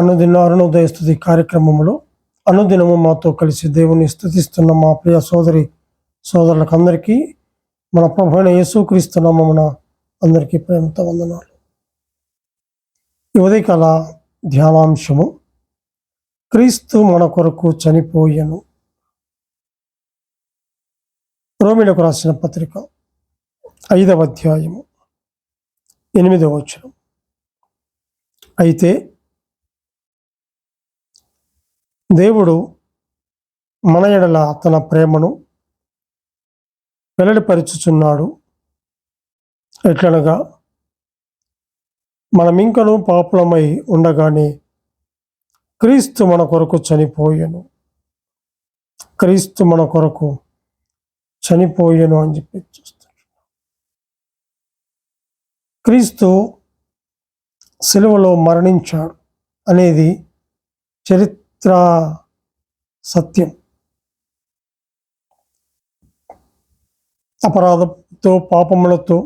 అనుదిన అరుణోదయ స్థుతి కార్యక్రమంలో అనుదినము మాతో కలిసి దేవుని స్థుతిస్తున్న మా ప్రియ సోదరి సోదరులకు అందరికీ మన ప్రభుత్వ యేసుక్రీస్తు నామమున అందరికీ ప్రేమతో వందనాలు. ఈ ఉదయకాల ధ్యానాంశము క్రీస్తు మన కొరకు చనిపోయెను. రోమిలకు రాసిన పత్రిక ఐదవ అధ్యాయము ఎనిమిదవ వచనం. అయితే దేవుడు మన ఎడల తన ప్రేమను వెల్లడిపరుచుచున్నాడు. ఎట్లనగా మనమింకను పాపులమై ఉండగానే క్రీస్తు మన కొరకు చనిపోయెను. క్రీస్తు మన కొరకు చనిపోయెను అని చెప్పి చూస్తాడు క్రీస్తు సెలవులో మరణించాడు అనేది చరిత్ర సత్యం. అపరాధంతో పాపములతో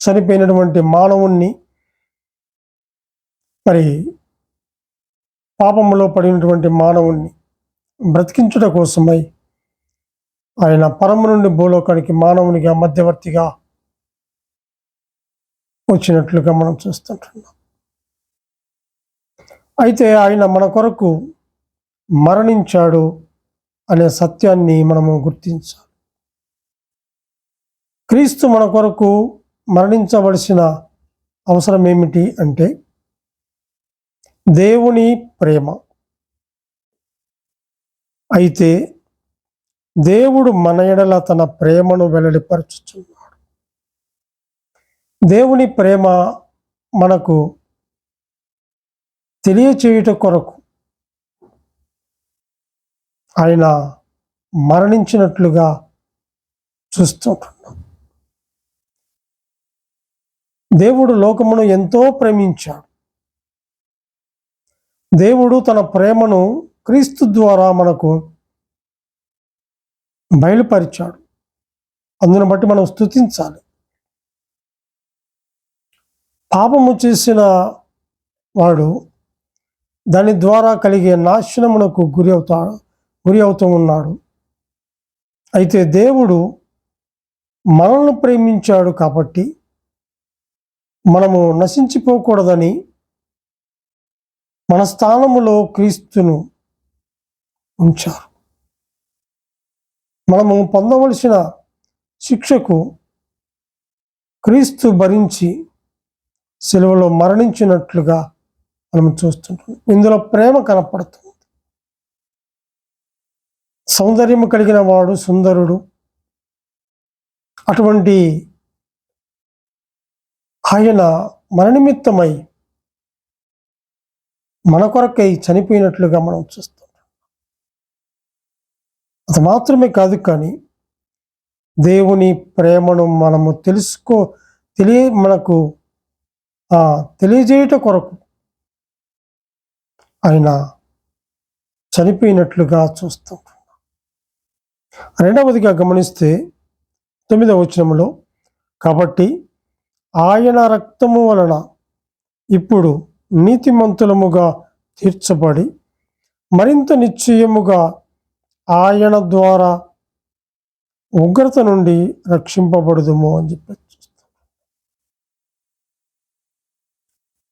చనిపోయినటువంటి మానవుణ్ణి మరి పాపములో పడినటువంటి మానవుణ్ణి బ్రతికించుట కోసమై ఆయన పరము నుండి భూలోకానికి మానవునిగా మధ్యవర్తిగా వచ్చినట్లుగా మనం చూస్తుంటున్నాం. అయితే ఆయన మన కొరకు మరణించాడు అనే సత్యాన్ని మనము గుర్తించాలి. క్రీస్తు మన కొరకు మరణించవలసిన అవసరం ఏమిటి అంటే దేవుని ప్రేమ. అయితే దేవుడు మన ఎడల తన ప్రేమను వెల్లడిపరచుచున్నాడు. దేవుని ప్రేమ మనకు తెలియచేయుట కొరకు ఆయన మరణించినట్లుగా చూస్తుంటున్నాం. దేవుడు లోకమును ఎంతో ప్రేమించాడు. దేవుడు తన ప్రేమను క్రీస్తు ద్వారా మనకు బయలుపరిచాడు. అందును బట్టి మనం స్తుతించాలి. పాపము చేసిన వాడు దాని ద్వారా కలిగే నాశనమునకు గురి అవుతాడు గురి అవుతూ ఉన్నాడు. అయితే దేవుడు మనల్ని ప్రేమించాడు కాబట్టి మనము నశించిపోకూడదని మన స్థానములో క్రీస్తును ఉంచారు. మనము పొందవలసిన శిక్షకు క్రీస్తు భరించి సెలవులో మరణించినట్లుగా మనం చూస్తుంటాం. ఇందులో ప్రేమ కనపడుతుంది. సౌందర్యము కలిగిన వాడు సుందరుడు. అటువంటి ఆయన మరణిమిత్తమై మన కొరకై చనిపోయినట్లుగా మనం చూస్తుంటాం. అది మాత్రమే కాదు కానీ దేవుని ప్రేమను మనము తెలుసుకో తెలియ మనకు ఆ తెలియజేయుట కొరకు ఆయన చనిపోయినట్లుగా చూస్తాం. రెండవదిగా గమనిస్తే తొమ్మిదవ వచనంలో కాబట్టి ఆయన రక్తము వలన ఇప్పుడు నీతిమంతులముగా తీర్చబడి మరింత నిశ్చయముగా ఆయన ద్వారా ఉగ్రత నుండి రక్షింపబడదుము అని చెప్పి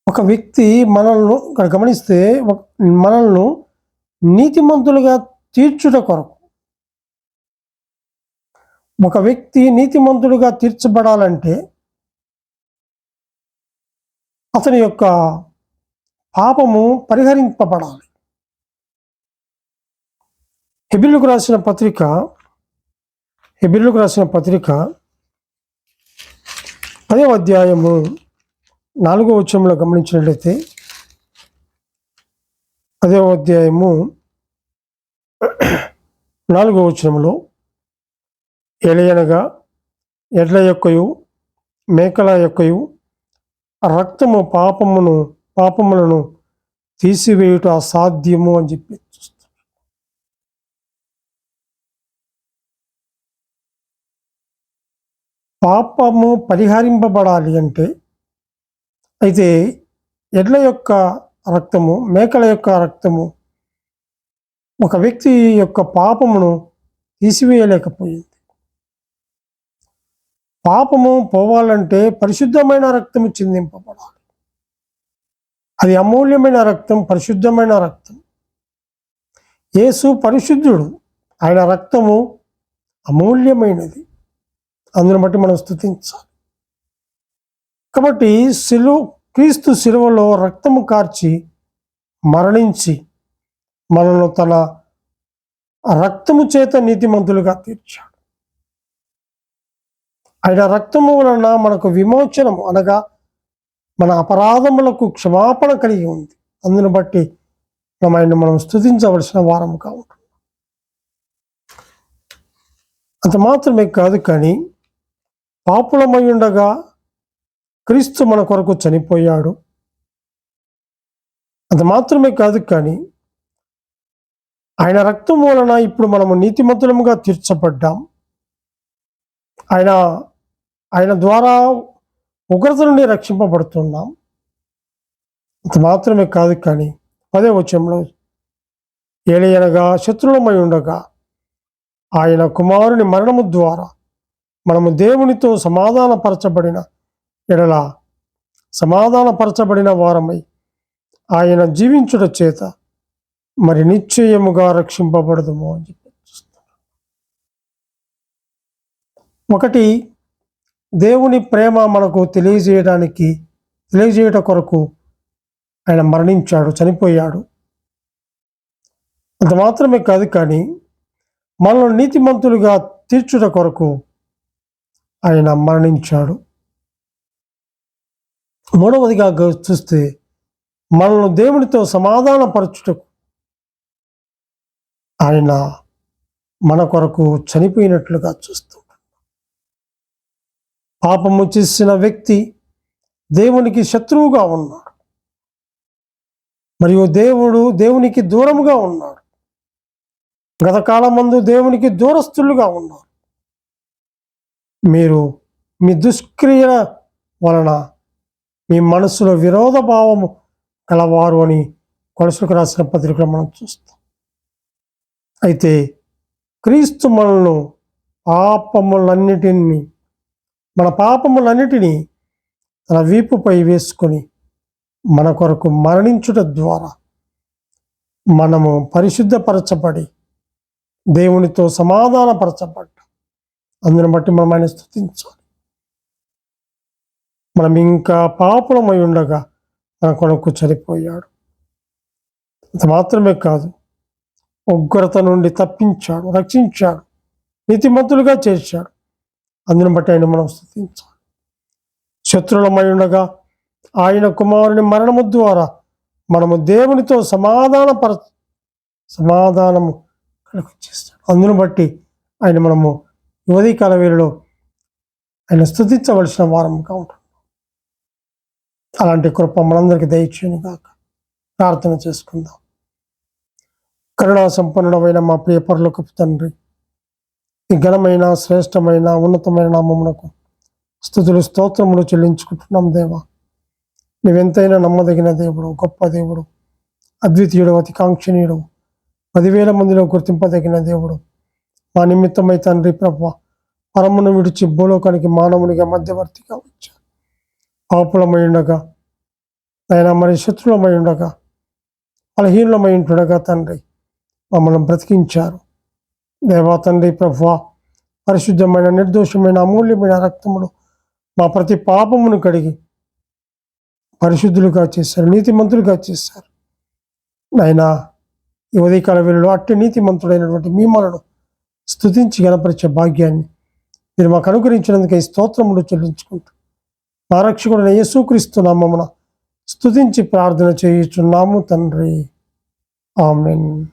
ఒక వ్యక్తి మనల్ని ఇక్కడ గమనిస్తే ఒక- మనల్ని నీతిమంతులుగా తీర్చుట కొరకు. ఒక వ్యక్తి నీతిమంతుడుగా తీర్చబడాలంటే అతని యొక్క పాపము పరిహరింపబడాలి. హెబిల్కు రాసిన పత్రిక హెబిల్కు రాసిన పత్రిక పదే అధ్యాయము నాలుగో వచ్చంలో గమనించినట్లయితే అదే అధ్యాయము నాలుగో వచనంలో ఎలయనగా ఎడ్ల యొక్కయు మేకల యొక్కయు రక్తము పాపమును పాపములను తీసివేయుట అసాధ్యము అని చెప్పి చూస్తాం పాపము పరిహరింపబడాలి అంటే అయితే ఎడ్ల యొక్క రక్తము మేకల యొక్క రక్తము ఒక వ్యక్తి యొక్క పాపమును తీసివేయలేకపోయింది. పాపము పోవాలంటే పరిశుద్ధమైన రక్తము చిందింపబడాలి. అది అమూల్యమైన రక్తం పరిశుద్ధమైన రక్తం. యేసు పరిశుద్ధుడు. ఆయన రక్తము అమూల్యమైనది. అందుని బట్టి మనం స్థుతించాలి కాబట్టి శిలు క్రీస్తు శిలువలో రక్తము కార్చి మరణించి మనను తన రక్తము చేత నీతిమంతులుగా తీర్చాడు. ఆయన రక్తము వలన మనకు విమోచనం అనగా మన అపరాధములకు క్షమాపణ కలిగి ఉంది. అందును బట్టి ఆయన మనం స్థుతించవలసిన వారముగా ఉంటుంది అంత మాత్రమే కాదు కానీ పాపులమై ఉండగా క్రీస్తు మన కొరకు చనిపోయాడు. అంత మాత్రమే కాదు కానీ ఆయన రక్తం వలన ఇప్పుడు మనము నీతిమంతులముగా తీర్చబడ్డాం. ఆయన ఆయన ద్వారా ఉగ్రత నుండి రక్షింపబడుతున్నాం. అంత మాత్రమే కాదు కానీ పదే వచ్చంలో ఏలయనగా శత్రులమై ఉండగా ఆయన కుమారుని మరణము ద్వారా మనము దేవునితో సమాధానపరచబడిన ఎడల సమాధానపరచబడిన వారమై ఆయన జీవించుట చేత మరి నిశ్చయముగా రక్షింపబడదుము అని చెప్పి ఒకటి దేవుని ప్రేమ మనకు తెలియజేయడానికి తెలియజేయట కొరకు ఆయన మరణించాడు చనిపోయాడు. అంత మాత్రమే కాదు కానీ మనల్ని నీతిమంతులుగా తీర్చుట కొరకు ఆయన మరణించాడు. మూడవదిగా చూస్తే మనల్ని దేవునితో సమాధానపరచుటకు ఆయన మన కొరకు చనిపోయినట్లుగా చూస్తున్నాడు పాపము చేసిన వ్యక్తి దేవునికి శత్రువుగా ఉన్నాడు. మరియు దేవుడు దేవునికి దూరముగా ఉన్నాడు. గతకాలమందు దేవునికి దూరస్తులుగా ఉన్నారు. మీరు మీ దుష్క్రియ వలన మీ మనసులో విరోధ భావము గలవారు అని కొలసుకు రాసిన పత్రికలో మనం చూస్తాం. అయితే క్రీస్తు మనల్ని పాపములన్నిటిని మన పాపములన్నిటినీ తన వీపుపై వేసుకొని మన కొరకు మరణించుట ద్వారా మనము పరిశుద్ధపరచబడి దేవునితో సమాధానపరచబడ్డాం. అందుని బట్టి మనం ఆయన స్థుతించాలి. మనం ఇంకా పాపులమై ఉండగా మన కొడుకు చనిపోయాడు. అంత మాత్రమే కాదు ఉగ్రత నుండి తప్పించాడు రక్షించాడు నీతిమంతులుగా చేశాడు అందుని బట్టి ఆయన మనం స్థుతించాలి. శత్రులమై ఉండగా ఆయన కుమారుని మరణము ద్వారా మనము దేవునితో సమాధానపర సమాధానము కలుగు చేస్తాడు. అందును బట్టి ఆయన మనము యువతీ కాల వేళలో ఆయన స్థుతించవలసిన వారముగా ఉంటుంది అలాంటి కృప మనందరికీ దయచేయను కాక ప్రార్థన చేసుకుందాం. కరుణా సంపన్నుడమైన మా ప్రియ పరులకు తండ్రి ఈ ఘనమైన శ్రేష్టమైన ఉన్నతమైన నామమునకు స్థుతులు స్తోత్రములు చెల్లించుకుంటున్నాం దేవా. నువ్వెంతైనా నమ్మదగిన దేవుడు గొప్ప దేవుడు అద్వితీయుడు అతి కాంక్షణీయుడు పదివేల మందిలో గుర్తింపదగిన దేవుడు. మా నిమిత్తమై తండ్రి ప్రభ పరమును విడిచి భూలోకానికి మానవునిగా మధ్యవర్తిగా వచ్చాడు ఆపులమై ఉండగా. ఆయన మరి శత్రులమై ఉండగా. బలహీనులమై ఉంటుండగా తండ్రి. మమ్మల్ని బ్రతికించారు. దేవా తండ్రి ప్రభు పరిశుద్ధమైన నిర్దోషమైన అమూల్యమైన రక్తములు మా ప్రతి పాపమును కడిగి పరిశుద్ధులుగా చేశారు నీతిమంతులుగా చేశారు. ఆయన ఈ ఉదయకాల వేళలో అట్టి నీతిమంతుడైనటువంటి మిమ్మలను స్థుతించి గణపరిచే భాగ్యాన్ని మీరు మాకు అనుగ్రహించినందుకు ఈ స్తోత్రములు చెల్లించుకుంటూ మా యేసుక్రీస్తు నామమున స్తుతించి ప్రార్థన చేయుచున్నాము తండ్రి. ఆమెన్.